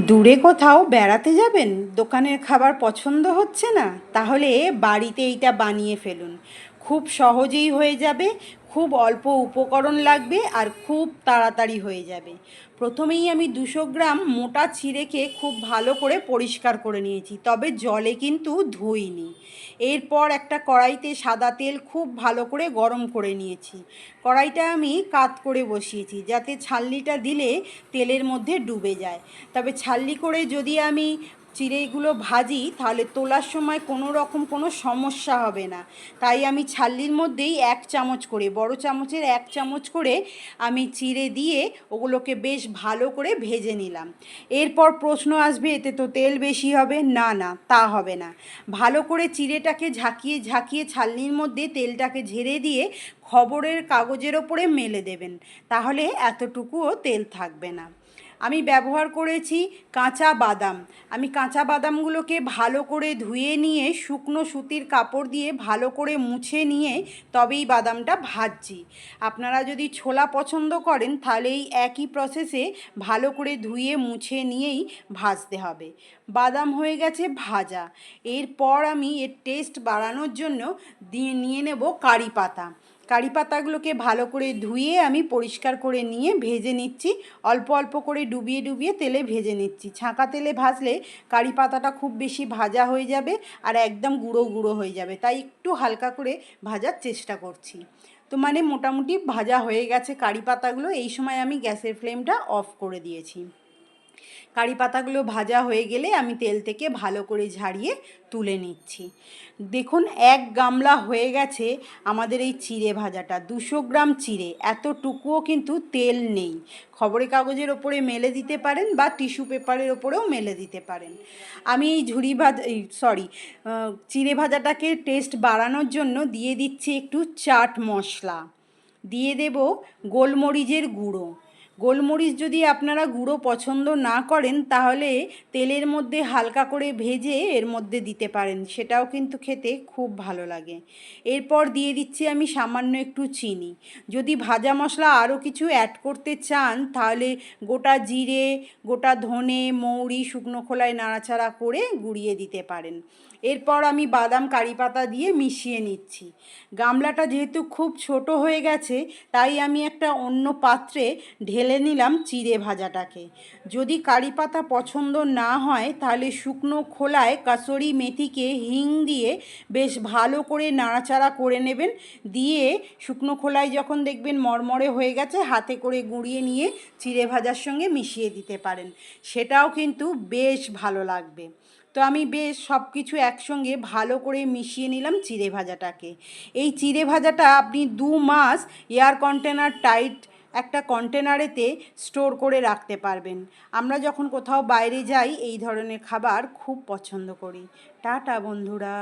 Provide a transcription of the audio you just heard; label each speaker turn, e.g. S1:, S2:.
S1: দূরে কোথাও বেড়াতে যাবেন? দোকানের খাবার পছন্দ হচ্ছে না? তাহলে বাড়িতে এইটা বানিয়ে ফেলুন। খুব সহজেই হয়ে যাবে, খুব অল্প উপকরণ লাগবে আর খুব তাড়াতাড়ি হয়ে যাবে। প্রথমেই আমি দুশো গ্রাম মোটা চিড়েকে খুব ভালো করে পরিষ্কার করে নিয়েছি, তবে জলে কিন্তু ধুইনি। এরপর একটা কড়াইতে সাদা তেল খুব ভালো করে গরম করে নিয়েছি। কড়াইটা আমি কাত করে বসিয়েছি, যাতে ছাল্লিটা দিলে তেলের মধ্যে ডুবে যায়। তবে ছাল্লি করে যদি আমি চিড়েগুলো ভাজি, তাহলে তোলার সময় কোনো রকম কোনো সমস্যা হবে না। তাই আমি ছাল্লির মধ্যেই এক চামচ করে, বড় চামচের এক চামচ করে আমি চিড়ে দিয়ে ওগুলোকে বেশ ভালো করে ভেজে নিলাম। এরপর প্রশ্ন আসবে, এতে তো তেল বেশি হবে? না না, তা হবে না। ভালো করে চিড়েটাকে ঝাঁকিয়ে ঝাঁকিয়ে ছাল্লির মধ্যে তেলটাকে ঝেড়ে দিয়ে খবরের কাগজের ওপরে মেলে দেবেন। তাহলে এতটুকুও তেল থাকবে না। আমি ব্যবহার করেছি কাঁচা বাদাম। আমি কাঁচা বাদামগুলোকে ভালো করে ধুয়ে নিয়ে, শুকনো সুতির কাপড় দিয়ে ভালো করে মুছে নিয়ে তবেই বাদামটা ভাজছি। আপনারা যদি ছোলা পছন্দ করেন, তাহলে এই একই প্রসেসে ভালো করে ধুয়ে, মুছে নিয়েই ভাজতে হবে। বাদাম হয়ে গেছে ভাজা। এরপর আমি এর টেস্ট বাড়ানোর জন্য দিয়ে, নিয়ে নেব কারি পাতা। কারি পাতাগুলোকে ভালো করে ধুয়ে আমি পরিষ্কার করে নিয়ে ভেজে নিচ্ছি। অল্প অল্প করে ডুবিয়ে ডুবিয়ে তেলে ভেজে নিচ্ছি। ছাঁকা তেলে ভাজলে কারি পাতাটা খুব বেশি ভাজা হয়ে যাবে আর একদম গুঁড়ো গুঁড়ো হয়ে যাবে। তাই একটু হালকা করে ভাজার চেষ্টা করছি। তো মানে মোটামুটি ভাজা হয়ে গেছে কারি পাতাগুলো। এই সময় আমি গ্যাসের ফ্লেমটা অফ করে দিয়েছি। কারি পাতাগুলো ভাজা হয়ে গেলে আমি তেল থেকে ভালো করে ঝাড়িয়ে তুলে নিচ্ছি। দেখুন, এক গামলা হয়ে গেছে আমাদের এই চিড়ে ভাজাটা। দুশো গ্রাম চিড়ে, এতটুকুও কিন্তু তেল নেই। খবরের কাগজের ওপরে মেলে দিতে পারেন বা টিস্যু পেপারের ওপরেও মেলে দিতে পারেন। আমি এই ঝুড়ি ভাজা সরি চিড়ে ভাজাটাকে টেস্ট বাড়ানোর জন্য দিয়ে দিচ্ছি একটু চাট মশলা। দিয়ে দেব গোলমরিচের গুঁড়ো। গোলমরিচ যদি আপনারা গুঁড়ো পছন্দ না করেন, তাহলে তেলের মধ্যে হালকা করে ভেজে এর মধ্যে দিতে পারেন। সেটাও কিন্তু খেতে খুব ভালো লাগে। এরপর দিয়ে দিচ্ছি আমি সামান্য একটু চিনি। যদি ভাজা মশলা আরও কিছু অ্যাড করতে চান, তাহলে গোটা জিরে, গোটা ধনে, মৌরি, শুকনো খোলায় নাড়াচাড়া করে গুঁড়িয়ে দিতে পারেন। এরপর আমি বাদাম কারি পাতা দিয়ে মিশিয়ে নিচ্ছি। গামলাটা যেহেতু খুব ছোট হয়ে গেছে, তাই আমি একটা অন্য পাত্রে ঢেলে নিলাম চিড়ে ভাজাটাকে। যদি কারি পাতা পছন্দ না হয়, তাহলে শুকনো খোলায় কাসরি মেথিকে হিং দিয়ে বেশ ভালো করে নাড়াচাড়া করে নেবেন। দিয়ে শুকনো খোলায় যখন দেখবেন মরমরে হয়ে গেছে, হাতে করে গুঁড়িয়ে নিয়ে চিড়ে ভাজার সঙ্গে মিশিয়ে দিতে পারেন। সেটাও কিন্তু বেশ ভালো লাগবে। তো আমি বেশ সব কিছু একসঙ্গে ভালো করে মিশিয়ে নিলাম চিড়ে ভাজাটাকে। এই চিড়ে ভাজাটা আপনি দু মাস এয়ার কন্টেনার টাইট একটা কন্টেনারেতে স্টোর করে রাখতে পারবেন। আমরা যখন কোথাও বাইরে যাই, এই ধরনের খাবার খুব পছন্দ করি। টাটা, বন্ধুরা।